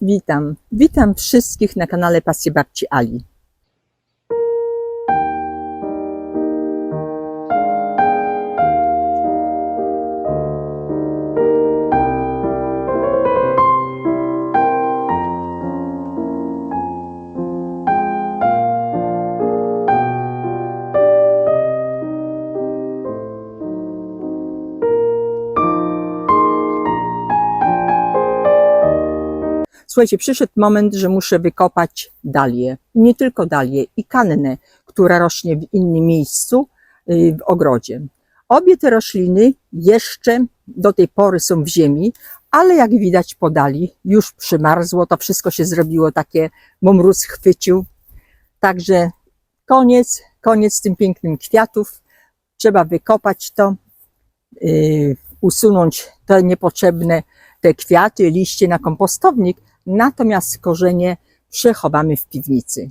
Witam. Witam wszystkich na kanale Pasje Babci Ali. Słuchajcie, przyszedł moment, że muszę wykopać dalię. Nie tylko dalię, i kannę, która rośnie w innym miejscu y, w ogrodzie. Obie te rośliny jeszcze do tej pory są w ziemi, ale jak widać po dali, już przymarzło, to wszystko się zrobiło takie, bo mróz chwycił. Także koniec, koniec z tym pięknym kwiatów. Trzeba wykopać to, y, usunąć te niepotrzebne te kwiaty, liście na kompostownik, natomiast korzenie przechowamy w piwnicy.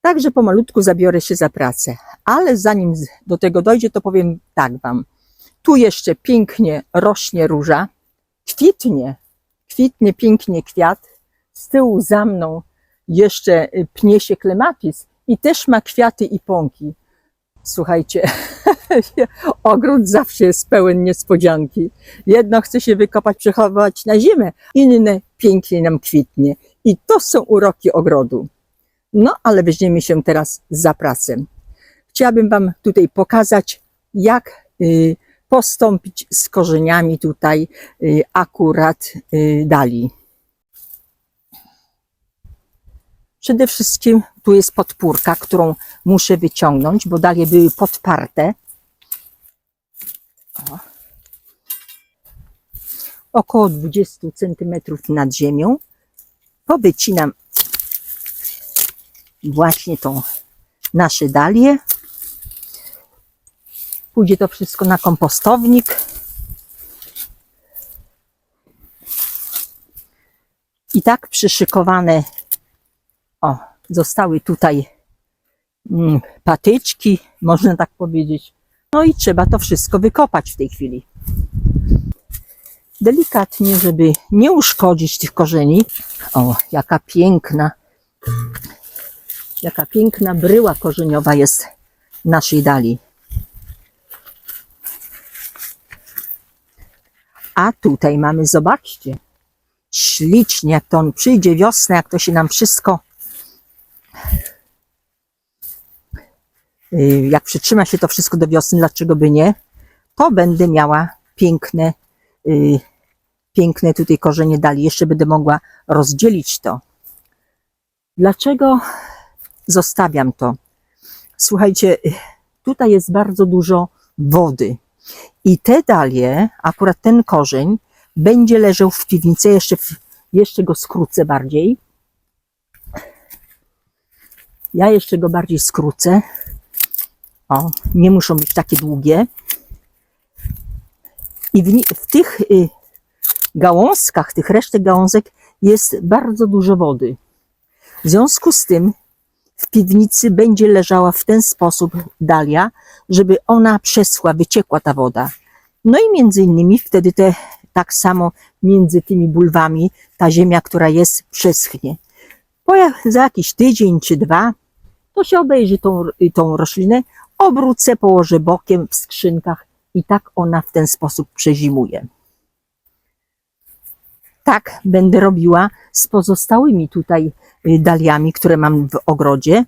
Także pomalutku zabiorę się za pracę, ale zanim do tego dojdzie, to powiem tak Wam. Tu jeszcze pięknie rośnie róża, kwitnie, kwitnie pięknie kwiat, z tyłu za mną jeszcze y, pnie się klematis i też ma kwiaty i pąki. Słuchajcie, ogród zawsze jest pełen niespodzianki. Jedno chce się wykopać, przechowywać na zimę, inne pięknie nam kwitnie. I to są uroki ogrodu. No, ale weźmiemy się teraz za pracę. Chciałabym Wam tutaj pokazać, jak y, postąpić z korzeniami tutaj y, akurat y, dali. Przede wszystkim tu jest podpórka, którą muszę wyciągnąć, bo dalie były podparte. O. Około 20 cm nad ziemią. Powycinam właśnie tą nasze dalie. Pójdzie to wszystko na kompostownik. I tak przyszykowane o, zostały tutaj mm, patyczki, można tak powiedzieć. No i trzeba to wszystko wykopać w tej chwili. Delikatnie, żeby nie uszkodzić tych korzeni. O, jaka piękna, jaka piękna bryła korzeniowa jest naszej dali. A tutaj mamy, zobaczcie, ślicznie, jak to on przyjdzie wiosna, jak to się nam wszystko jak przytrzyma się to wszystko do wiosny, dlaczego by nie, to będę miała piękne, y, piękne tutaj korzenie dali. Jeszcze będę mogła rozdzielić to. Dlaczego zostawiam to? Słuchajcie, y, tutaj jest bardzo dużo wody. I te dalie, akurat ten korzeń, będzie leżał w piwnicy. Jeszcze, jeszcze go skrócę bardziej. Ja jeszcze go bardziej skrócę. O, nie muszą być takie długie. I w, w tych y, gałązkach, tych resztek gałązek jest bardzo dużo wody. W związku z tym w piwnicy będzie leżała w ten sposób dalia, żeby ona przeschła, wyciekła ta woda. No i między innymi wtedy te, tak samo między tymi bulwami ta ziemia, która jest, przeschnie. Po jak, za jakiś tydzień czy dwa, to się obejrzy tą, tą roślinę, obrócę, położę bokiem w skrzynkach i tak ona w ten sposób przezimuje. Tak będę robiła z pozostałymi tutaj y, daliami, które mam w ogrodzie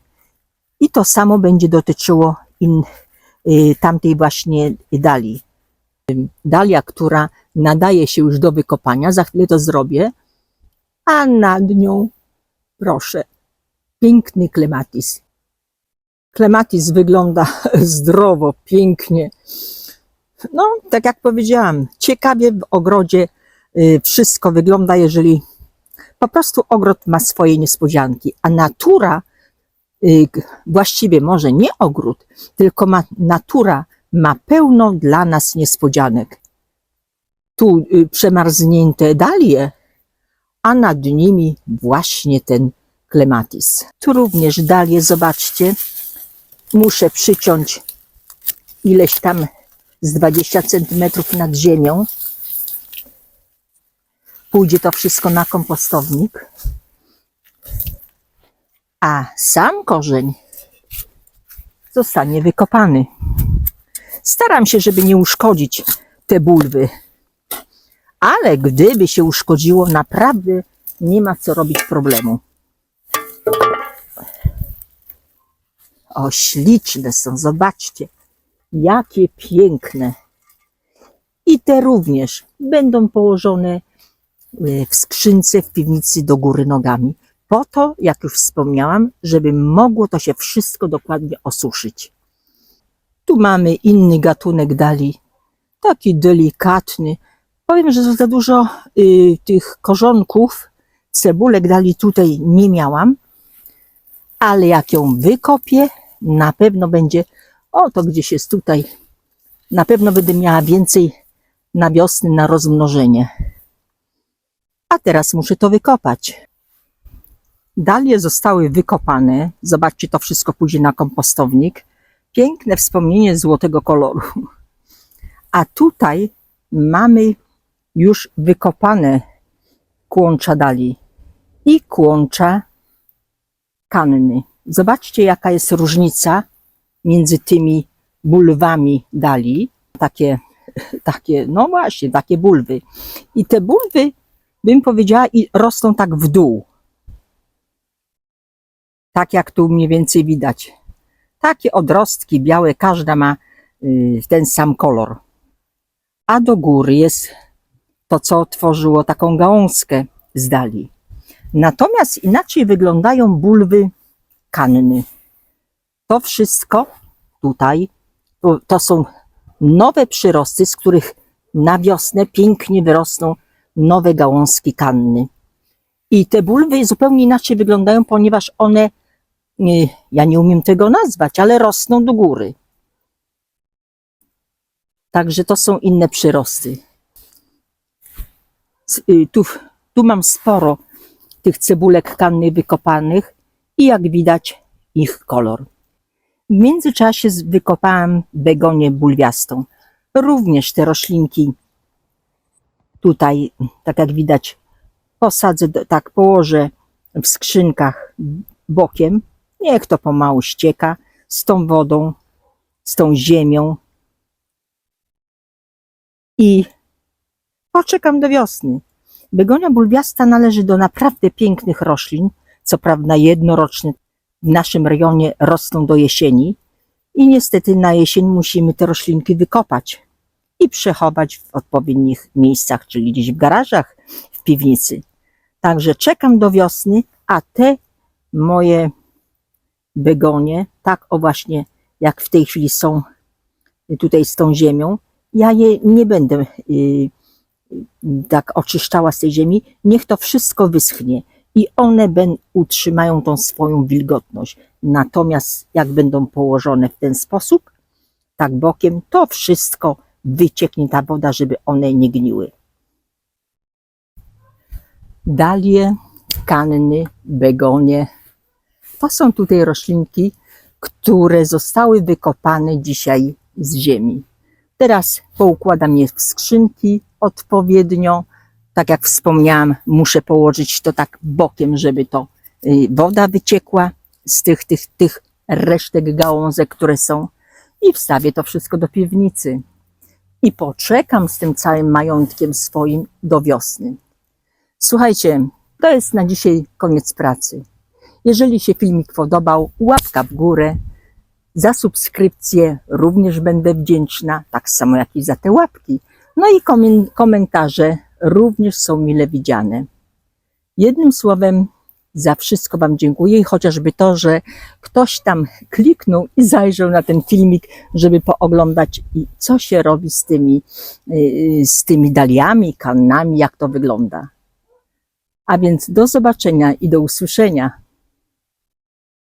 i to samo będzie dotyczyło in, y, tamtej właśnie dali. Dalia, która nadaje się już do wykopania, za chwilę to zrobię, a nad nią, proszę, piękny klematis. Klematis wygląda zdrowo, pięknie. No, tak jak powiedziałam, ciekawie w ogrodzie y, wszystko wygląda, jeżeli po prostu ogród ma swoje niespodzianki, a natura, y, właściwie może nie ogród, tylko ma, natura ma pełno dla nas niespodzianek. Tu y, przemarznięte dalie, a nad nimi właśnie ten klematis. Tu również dalie, zobaczcie, muszę przyciąć ileś tam z 20 centymetrów nad ziemią. pójdzie to wszystko na kompostownik, a sam korzeń zostanie wykopany. Staram się, żeby nie uszkodzić te bulwy, ale gdyby się uszkodziło, naprawdę nie ma co robić problemu. O, śliczne są, zobaczcie, jakie piękne. I te również będą położone y, w skrzynce w piwnicy do góry nogami. Po to, jak już wspomniałam, żeby mogło to się wszystko dokładnie osuszyć. Tu mamy inny gatunek dali, taki delikatny. Powiem, że za dużo y, tych korzonków, cebulek dali tutaj nie miałam, ale jak ją wykopię, na pewno będzie, o to gdzieś jest tutaj, na pewno będę miała więcej na wiosnę na rozmnożenie. A teraz muszę to wykopać. Dalie zostały wykopane. Zobaczcie, to wszystko pójdzie na kompostownik. Piękne wspomnienie złotego koloru. A tutaj mamy już wykopane kłącza dali i kłącza kanny. Zobaczcie, jaka jest różnica między tymi bulwami dali. Takie, takie, no właśnie, takie bulwy. I te bulwy, bym powiedziała, i rosną tak w dół. Tak jak tu mniej więcej widać. Takie odrostki białe, każda ma y, ten sam kolor. A do góry jest to, co tworzyło taką gałązkę z dali. Natomiast inaczej wyglądają bulwy kanny. To wszystko tutaj to, są nowe przyrosty, z których na wiosnę pięknie wyrosną nowe gałązki kanny. I te bulwy zupełnie inaczej wyglądają, ponieważ one, nie, ja nie umiem tego nazwać, ale rosną do góry. Także to są inne przyrosty. Y, Tu, tu mam sporo tych cebulek kannych wykopanych i jak widać ich kolor. W międzyczasie wykopałam begonię bulwiastą. Również te roślinki tutaj, tak jak widać, posadzę, tak położę w skrzynkach bokiem. Niech to pomału ścieka z tą wodą, z tą ziemią. I poczekam do wiosny. Begonia bulwiasta należy do naprawdę pięknych roślin, co prawda jednoroczne w naszym rejonie rosną do jesieni i niestety na jesień musimy te roślinki wykopać i przechować w odpowiednich miejscach, czyli gdzieś w garażach, w piwnicy. Także czekam do wiosny, a te moje begonie, tak o właśnie jak w tej chwili są tutaj z tą ziemią, ja je nie będę y, tak oczyszczała z tej ziemi, niech to wszystko wyschnie i one ben, utrzymają tą swoją wilgotność. Natomiast jak będą położone w ten sposób, tak bokiem, to wszystko wycieknie ta woda, żeby one nie gniły. Dalie, kanny, begonie. To są tutaj roślinki, które zostały wykopane dzisiaj z ziemi. Teraz poukładam je w skrzynki odpowiednio. Tak jak wspomniałam, muszę położyć to tak bokiem, żeby to y, woda wyciekła z tych, tych, tych resztek gałązek, które są i wstawię to wszystko do piwnicy. I poczekam z tym całym majątkiem swoim do wiosny. Słuchajcie, to jest na dzisiaj koniec pracy. Jeżeli się filmik podobał, łapka w górę, za subskrypcję również będę wdzięczna, tak samo jak i za te łapki. No i komen- komentarze również są mile widziane. Jednym słowem, za wszystko Wam dziękuję i chociażby to, że ktoś tam kliknął i zajrzał na ten filmik, żeby pooglądać, i co się robi z tymi, yy, z tymi daliami, kannami, jak to wygląda. A więc do zobaczenia i do usłyszenia.